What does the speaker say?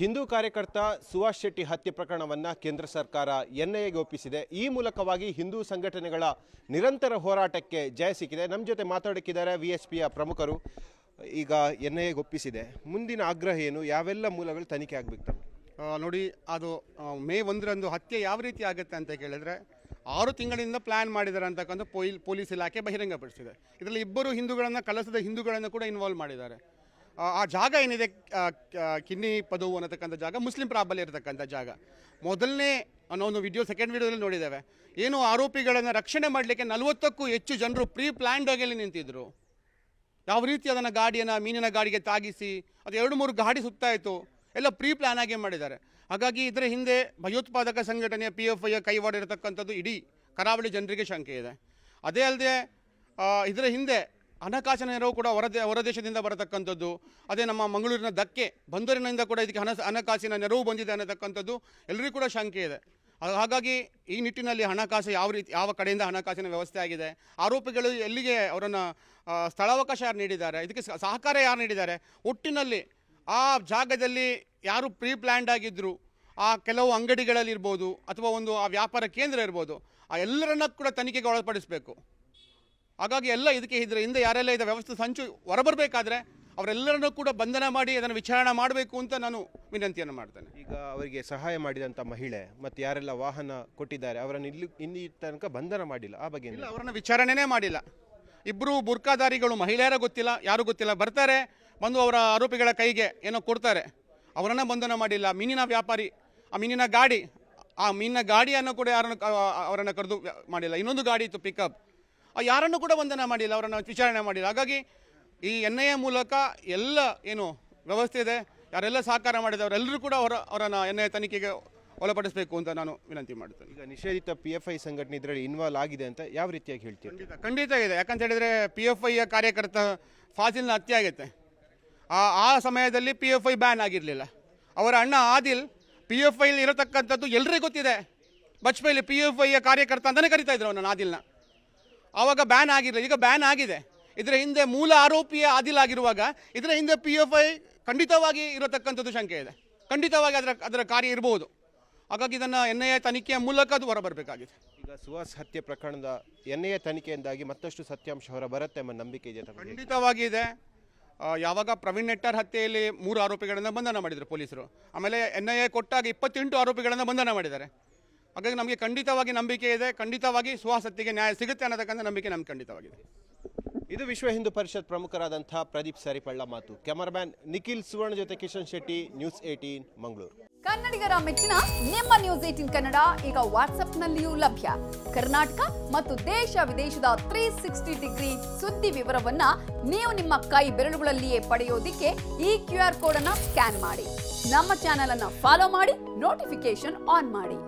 ಹಿಂದೂ ಕಾರ್ಯಕರ್ತ ಸುಭಾಷ್ ಶೆಟ್ಟಿ ಹತ್ಯೆ ಪ್ರಕರಣವನ್ನು ಕೇಂದ್ರ ಸರ್ಕಾರ ಎನ್ಐಎಗೆ ಒಪ್ಪಿಸಿದೆ. ಈ ಮೂಲಕವಾಗಿ ಹಿಂದೂ ಸಂಘಟನೆಗಳ ನಿರಂತರ ಹೋರಾಟಕ್ಕೆ ಜಯ ಸಿಕ್ಕಿದೆ. ನಮ್ಮ ಜೊತೆ ಮಾತಾಡೋಕ್ಕಿದ್ದಾರೆ ವಿ ಎಸ್ ಪಿಯ ಪ್ರಮುಖರು. ಈಗ ಎನ್ಐಎಗೆ ಒಪ್ಪಿಸಿದೆ. ಮುಂದಿನ ಆಗ್ರಹ ಏನು? ಯಾವೆಲ್ಲ ಮೂಲಗಳು ತನಿಖೆ ಆಗಬೇಕು ನೋಡಿ, ಅದು ಮೇ ಒಂದರಂದು ಹತ್ಯೆ ಯಾವ ರೀತಿ ಆಗುತ್ತೆ ಅಂತ ಕೇಳಿದರೆ, ಆರು ತಿಂಗಳಿಂದ ಪ್ಲ್ಯಾನ್ ಮಾಡಿದ್ದಾರೆ ಅಂತಕ್ಕಂಥ ಪೊಲೀಸ್ ಇಲಾಖೆ ಬಹಿರಂಗಪಡಿಸಿದೆ ಇದರಲ್ಲಿ ಇಬ್ಬರು ಹಿಂದೂಗಳನ್ನು, ಕಲಸದ ಹಿಂದೂಗಳನ್ನು ಕೂಡ ಇನ್ವಾಲ್ವ್ ಮಾಡಿದ್ದಾರೆ. ಆ, ಜಾಗ ಏನಿದೆ ಕಿನ್ನಿ ಪದವು ಅನ್ನತಕ್ಕಂಥ ಜಾಗ ಮುಸ್ಲಿಂ ಪ್ರಾಬಲ್ಯ ಇರತಕ್ಕಂಥ ಜಾಗ. ಮೊದಲನೇ ಅನ್ನೋ ಒಂದು ವಿಡಿಯೋ ಸೆಕೆಂಡ್ ವಿಡಿಯೋದಲ್ಲಿ ನೋಡಿದ್ದೇವೆ. ಏನು ಆರೋಪಿಗಳನ್ನು ರಕ್ಷಣೆ ಮಾಡಲಿಕ್ಕೆ ನಲವತ್ತಕ್ಕೂ ಹೆಚ್ಚು ಜನರು ಪ್ರೀ ಪ್ಲ್ಯಾಂಡ್ ಆಗಿ ನಿಂತಿದ್ರು. ಯಾವ ರೀತಿ ಅದನ್ನು ಗಾಡಿಯನ್ನು ಮೀನಿನ ಗಾಡಿಗೆ ತಾಗಿಸಿ ಅದು ಎರಡು ಮೂರು ಗಾಡಿ ಸುತ್ತಾಯಿತು ಎಲ್ಲ ಪ್ರೀ ಪ್ಲ್ಯಾನ್ ಆಗಿ ಮಾಡಿದ್ದಾರೆ. ಹಾಗಾಗಿ ಇದರ ಹಿಂದೆ ಭಯೋತ್ಪಾದಕ ಸಂಘಟನೆಯ ಪಿ ಎಫ್ ಐಯ ಕೈವಾಡ ಇರತಕ್ಕಂಥದ್ದು ಇಡೀ ಕರಾವಳಿ ಜನರಿಗೆ ಶಂಕೆ ಇದೆ. ಅದೇ ಅಲ್ಲದೆ ಇದರ ಹಿಂದೆ ಹಣಕಾಸಿನ ನೆರವು ಕೂಡ ಹೊರ ಹೊರದೇಶದಿಂದ ಬರತಕ್ಕಂಥದ್ದು. ಅದೇ ನಮ್ಮ ಮಂಗಳೂರಿನ ಧಕ್ಕೆ ಬಂದರಿನಿಂದ ಕೂಡ ಇದಕ್ಕೆ ಹಣ ಹಣಕಾಸಿನ ನೆರವು ಬಂದಿದೆ ಅನ್ನತಕ್ಕಂಥದ್ದು ಎಲ್ಲರಿಗೂ ಕೂಡ ಶಂಕೆ ಇದೆ. ಹಾಗಾಗಿ ಈ ನಿಟ್ಟಿನಲ್ಲಿ ಹಣಕಾಸು ಯಾವ ರೀತಿ ಯಾವ ಕಡೆಯಿಂದ ಹಣಕಾಸಿನ ವ್ಯವಸ್ಥೆ ಆಗಿದೆ, ಆರೋಪಿಗಳು ಎಲ್ಲಿಗೆ ಅವರನ್ನು ಸ್ಥಳಾವಕಾಶ ಯಾರು ನೀಡಿದ್ದಾರೆ, ಇದಕ್ಕೆ ಸಹಕಾರ ಯಾರು ನೀಡಿದ್ದಾರೆ, ಒಟ್ಟಿನಲ್ಲಿ ಆ ಜಾಗದಲ್ಲಿ ಯಾರು ಪ್ರೀ ಪ್ಲ್ಯಾಂಡ್ ಆಗಿದ್ದರು ಆ ಕೆಲವು ಅಂಗಡಿಗಳಲ್ಲಿ ಇರ್ಬೋದು ಅಥವಾ ಒಂದು ಆ ವ್ಯಾಪಾರ ಕೇಂದ್ರ ಇರ್ಬೋದು, ಆ ಎಲ್ಲರನ್ನ ಕೂಡ ತನಿಖೆಗೆ ಒಳಪಡಿಸಬೇಕು. ಹಾಗಾಗಿ ಎಲ್ಲ ಇದಕ್ಕೆ ಇದ್ರ ಹಿಂದೆ ಯಾರೆಲ್ಲ ಇದೆ ವ್ಯವಸ್ಥೆ ಸಂಚು ಹೊರಬರಬೇಕಾದ್ರೆ ಅವರೆಲ್ಲರನ್ನೂ ಕೂಡ ಬಂಧನ ಮಾಡಿ ಅದನ್ನು ವಿಚಾರಣೆ ಮಾಡಬೇಕು ಅಂತ ನಾನು ವಿನಂತಿಯನ್ನು ಮಾಡ್ತೇನೆ. ಈಗ ಅವರಿಗೆ ಸಹಾಯ ಮಾಡಿದಂಥ ಮಹಿಳೆ ಮತ್ತು ಯಾರೆಲ್ಲ ವಾಹನ ಕೊಟ್ಟಿದ್ದಾರೆ ಅವರನ್ನು ಇಲ್ಲಿ ಇನ್ನಿ ತನಕ ಬಂಧನ ಮಾಡಿಲ್ಲ. ಆ ಬಗ್ಗೆ? ಇಲ್ಲ ಅವರನ್ನು ವಿಚಾರಣೆನೇ ಮಾಡಿಲ್ಲ. ಇಬ್ಬರು ಬುರ್ಕಾದಾರಿಗಳು ಮಹಿಳೆಯರ ಗೊತ್ತಿಲ್ಲ ಯಾರು ಗೊತ್ತಿಲ್ಲ ಬರ್ತಾರೆ ಬಂದು ಅವರ ಆರೋಪಿಗಳ ಕೈಗೆ ಏನೋ ಕೊಡ್ತಾರೆ. ಅವರನ್ನು ಬಂಧನ ಮಾಡಿಲ್ಲ. ಮೀನಿನ ವ್ಯಾಪಾರಿ ಆ ಮೀನಿನ ಗಾಡಿ ಆ ಮೀನಿನ ಗಾಡಿಯನ್ನು ಕೂಡ ಯಾರನ್ನು ಅವರನ್ನು ಕರೆದು ಮಾಡಿಲ್ಲ. ಇನ್ನೊಂದು ಗಾಡಿ ಇತ್ತು ಪಿಕಪ್ ಯಾರನ್ನು ಕೂಡ ವಂದನೆ ಮಾಡಿಲ್ಲ ಅವರನ್ನು ವಿಚಾರಣೆ ಮಾಡಿಲ್ಲ. ಹಾಗಾಗಿ ಈ ಎನ್ ಐ ಎ ಮೂಲಕ ಎಲ್ಲ ಏನು ವ್ಯವಸ್ಥೆ ಇದೆ ಯಾರೆಲ್ಲ ಸಹಕಾರ ಮಾಡಿದ ಅವರೆಲ್ಲರೂ ಕೂಡ ಅವರ ಅವರನ್ನು ಎನ್ ಐ ಎ ತನಿಖೆಗೆ ಒಳಪಡಿಸಬೇಕು ಅಂತ ನಾನು ವಿನಂತಿ ಮಾಡ್ತೇನೆ ಈಗ ನಿಷೇಧಿತ ಪಿ ಎಫ್ ಐ ಸಂಘಟನೆ ಇದರಲ್ಲಿ ಇನ್ವಾಲ್ವ್ ಆಗಿದೆ ಅಂತ ಯಾವ ರೀತಿಯಾಗಿ ಹೇಳ್ತೀವಿ ಖಂಡಿತ ಖಂಡಿತ ಇದೆ ಯಾಕಂತ ಹೇಳಿದ್ರೆ ಪಿ ಎಫ್ ಐಯ ಕಾರ್ಯಕರ್ತ ಫಾಸಿಲ್ನ ಹತ್ಯೆ ಆಗೈತೆ. ಆ ಆ ಸಮಯದಲ್ಲಿ ಪಿ ಎಫ್ ಐ ಬ್ಯಾನ್ ಆಗಿರಲಿಲ್ಲ. ಅವರ ಅಣ್ಣ ಆದಿಲ್ ಪಿ ಎಫ್ ಐಲಿ ಇರತಕ್ಕಂಥದ್ದು ಎಲ್ಲರಿಗೂ ಗೊತ್ತಿದೆ. ಬಚ್ಪೈಲಿ ಪಿ ಎಫ್ ಐಯ ಕಾರ್ಯಕರ್ತ ಅಂತಲೇ ಕರಿತಾ ಇದ್ರು ಅವನನ್ನು ಆದಿಲ್ನ. ಆವಾಗ ಬ್ಯಾನ್ ಆಗಿರಲಿಲ್ಲ ಈಗ ಬ್ಯಾನ್ ಆಗಿದೆ. ಇದರ ಹಿಂದೆ ಮೂಲ ಆರೋಪಿಯ ಆದಿಲ್ ಆಗಿರುವಾಗ ಇದರ ಹಿಂದೆ ಪಿ ಎಫ್ ಐ ಖಂಡಿತವಾಗಿ ಇರತಕ್ಕಂಥದ್ದು ಶಂಕೆ ಇದೆ. ಖಂಡಿತವಾಗಿ ಅದರ ಅದರ ಕಾರ್ಯ ಇರಬಹುದು ಹಾಗಾಗಿ ಇದನ್ನು ಎನ್ ಐ ಎ ತನಿಖೆಯ ಮೂಲಕ ಅದು ಹೊರಬರಬೇಕಾಗಿದೆ. ಈಗ ಸುಹಾಸ್ ಹತ್ಯೆ ಪ್ರಕರಣದ ಎನ್ ಐ ಎ ತನಿಖೆಯಿಂದಾಗಿ ಮತ್ತಷ್ಟು ಸತ್ಯಾಂಶ ಹೊರ ಬರುತ್ತೆ ಎಂಬ ನಂಬಿಕೆ ಇದೆ ಖಂಡಿತವಾಗಿ ಇದೆ. ಯಾವಾಗ ಪ್ರವೀಣ್ ನೆಟ್ಟರ್ ಹತ್ಯೆಯಲ್ಲಿ ಮೂರು ಆರೋಪಿಗಳನ್ನು ಬಂಧನ ಮಾಡಿದರು ಪೊಲೀಸರು. ಆಮೇಲೆ ಎನ್ ಐ ಎ ಕೊಟ್ಟಾಗ ಇಪ್ಪತ್ತೆಂಟು ಆರೋಪಿಗಳನ್ನು ಬಂಧನ ಮಾಡಿದ್ದಾರೆ. ಹಾಗಾಗಿ ನಮಗೆ ಖಂಡಿತವಾಗಿ ನಂಬಿಕೆ ಇದೆ ಖಂಡಿತವಾಗಿ ಸುಹಾಸತ್ತಿಗೆ ನ್ಯಾಯ ಸಿಗುತ್ತೆ ಅನ್ನತಕ್ಕಂಥ ನಂಬಿಕೆ ನಮ್ಗೆ ಖಂಡಿತವಾಗಿದೆ. ಇದು ವಿಶ್ವ ಹಿಂದೂ ಪರಿಷತ್ ಪ್ರಮುಖರಾದಂಥ ಪ್ರದೀಪ್ ಸರಿಪಳ್ಳ ಮಾತು. ಕ್ಯಾಮರಾಮ್ಯಾನ್ ನಿಖಿಲ್ ಸುವರ್ಣ ಜೊತೆ ಕಿಶನ್ ಶೆಟ್ಟಿ ನ್ಯೂಸ್ ಏಟೀನ್ ಮಂಗಳೂರು. ಕನ್ನಡಿಗರ ಮೆಚ್ಚಿನ ನಿಮ್ಮ ನ್ಯೂಸ್ ಏಟಿನ್ ಕನ್ನಡ ಈಗ ವಾಟ್ಸ್ಆಪ್ನಲ್ಲಿಯೂ ಲಭ್ಯ. ಕರ್ನಾಟಕ ಮತ್ತು ದೇಶ ವಿದೇಶದ ತ್ರೀ ಸಿಕ್ಸ್ಟಿ ಡಿಗ್ರಿ ಸುದ್ದಿ ವಿವರವನ್ನ ನೀವು ನಿಮ್ಮ ಕೈ ಬೆರಳುಗಳಲ್ಲಿಯೇ ಪಡೆಯೋದಿಕ್ಕೆ ಈ ಕ್ಯೂ ಆರ್ ಕೋಡ್ ಅನ್ನ ಸ್ಕ್ಯಾನ್ ಮಾಡಿ. ನಮ್ಮ ಚಾನೆಲ್ ಅನ್ನ ಫಾಲೋ ಮಾಡಿ ನೋಟಿಫಿಕೇಶನ್ ಆನ್ ಮಾಡಿ.